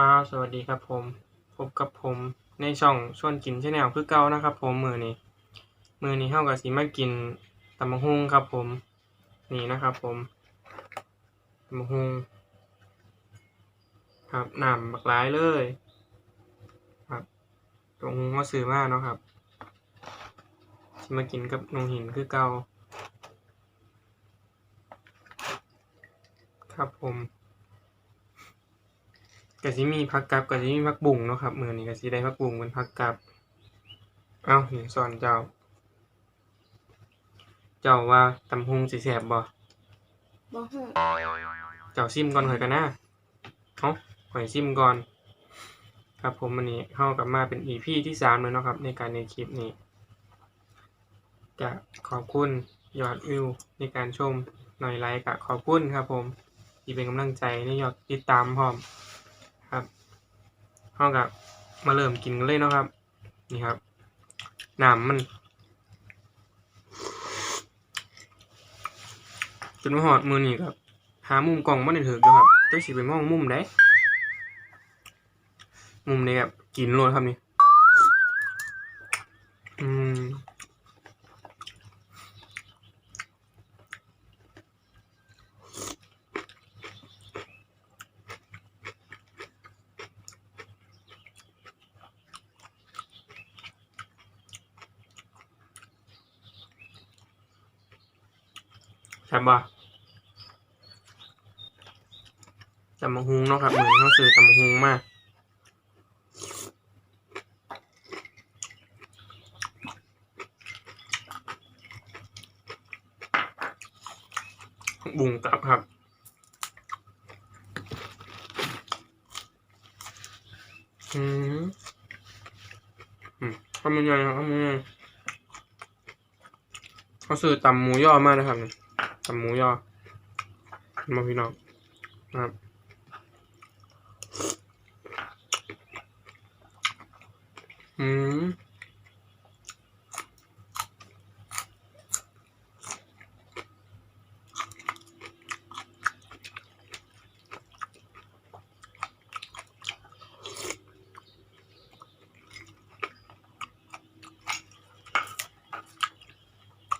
ครับ สวัสดีครับผม พบกับผมในช่องชวนกินชาแนลคือเก่านะครับผมมือนี้มือนี้เฮาก็สิมากินตำบักหุ่งครับผม นี่นะครับผมตำบักหุ่งครับนำบักหลายเลยครับตำบักหุ่งก็ซื้อมาเนาะครับสิมากินกับนงหินคือเก่าครับผม ก็สิมีผักกับก็สิมีผักบุ้งเนาะครับมื้อนี้ก็สิได้ผักบุ้งเป็นผักกับเอ้านี่สอนเจ้า เจ้าว่าตำหุงสิแซ่บบ่บ่ฮู้เจ้าซิมก่อนข่อยกันนะเอ้าข่อยซิมก่อน ครับผมวันนี้เฮากลับมาเป็น EP ที่3แล้วเนาะครับ ในการในคลิปนี้ก็ขอบคุณยอดวิวในการชมหน่อยไลค์ก็ขอบคุณครับผมที่เป็นกำลังใจในยอดติดตามพร้อม ครับเฮากับมาเริ่มกินกันเลยเนาะครับ นี่ครับน้ำมันจนมาหอดมือนี่ครับหามุมกล่องบ่ได้ถึกเด้อครับจักสิไปมองมุมใดมุมนี้ครับกินโลดครับนี่อืม แซ่บบ่ตำบักหุงเนาะครับเหมือนเฮาซื้อตำบักหุงมากบุ้งกลับครับอืมทำยังไงครับทำยังไงเขาซื้อตำหมูย่อมากนะครับ นี่ตำหมูย่อมาพี่น้องนะครับอืม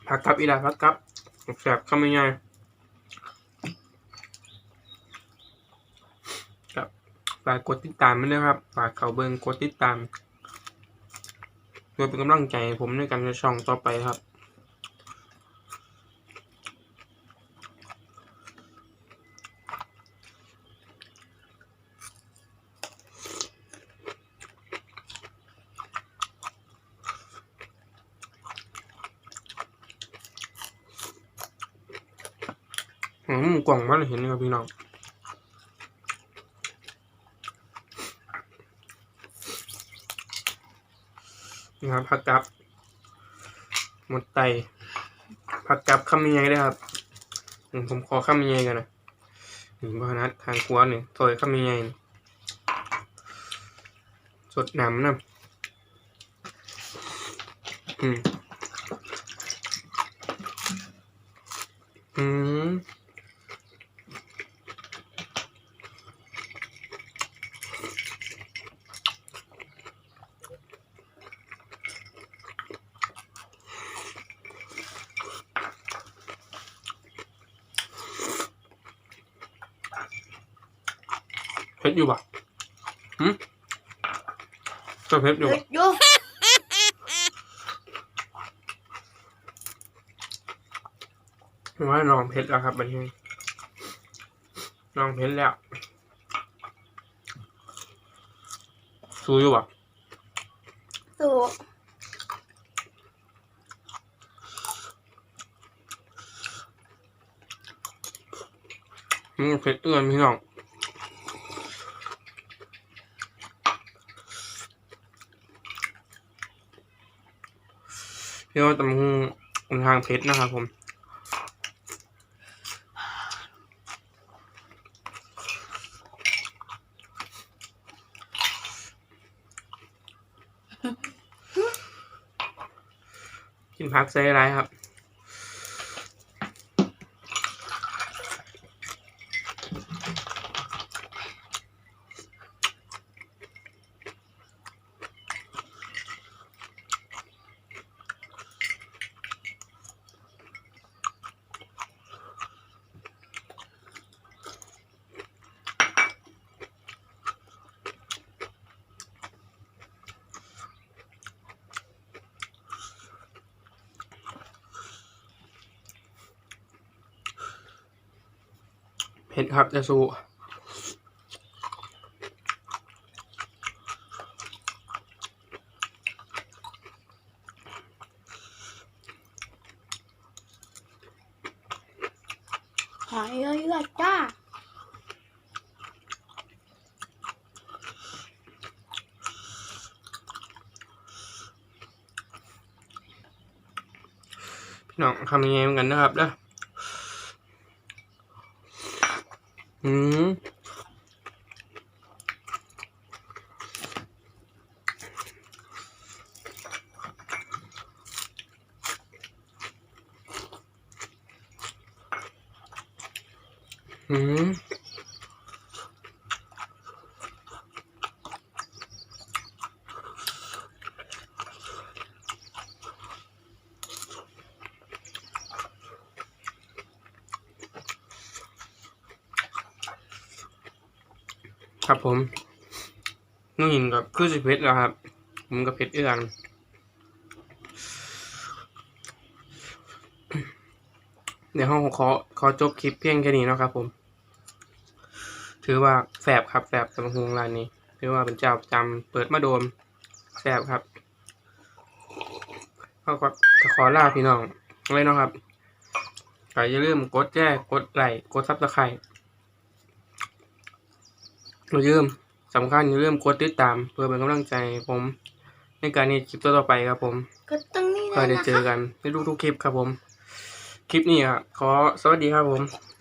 ผักกับอีลาผักกับ แสบคำยังไงครับฝากกดติดตามมันด้วยครับฝากเขาเบิงกดติดตามเพื่อเป็นกำลังใจผมในการจะช่องต่อไปครับ อืมกล่องมันเห็นไหมครับพี่น้องนี่ครับผักกับหมดไตผักกับคำยังไงได้ครับอืมผมขอคำยังไงกันนะนี่บานัดทางครัวหนึ่งถอยคำยังไงสดน้ำนะอืมอืม ผ็ดอยู่ปะหืมก็เผ็ดอยู่เฮ็ปะดอยู่ไม่ว่าน้องเผ็ดแล้วครับบันนี้น้องเผ็ดแล้วสู้อยู่ปะสู้อืมเผ็ดเอื้อนพี่น้อง เรียกว่าตำหูทางเพชรนะครับผมกินพักใส่ไรครับ เผ็ดครับจะสู้หอยเยอะๆจ้าพี่น้องทำยังไงเหมือนกันนะครับเด้อ อืม ครับผมนุ่งหินกับคือสิเพชรแล้วครับ ผมกับเพชรเอื้องเดี๋ยวห้องขอขอจบคลิปเพียงแค่นี้นะครับผม ถือว่าแสบครับแสบตำบักหงร้านนี้ ถือว่าเป็นเจ้าประจำเปิดมาโดมแสบครับก็ขอขอลาพี่น้องไว้เนะครับก็อย่าลืมกดแจ้กดไลค์กดซับสไครต์ อย่าลืมสำคัญอย่าลืมกดติดตาม เพื่อเป็นกำลังใจให้ผมในการนี้คลิปต่อๆไปครับผมก็ตรงนี้เลก็ยได้นะเจอคะกันในทุกๆคลิปครับผม คลิปนี้อะขอสวัสดีครับผมส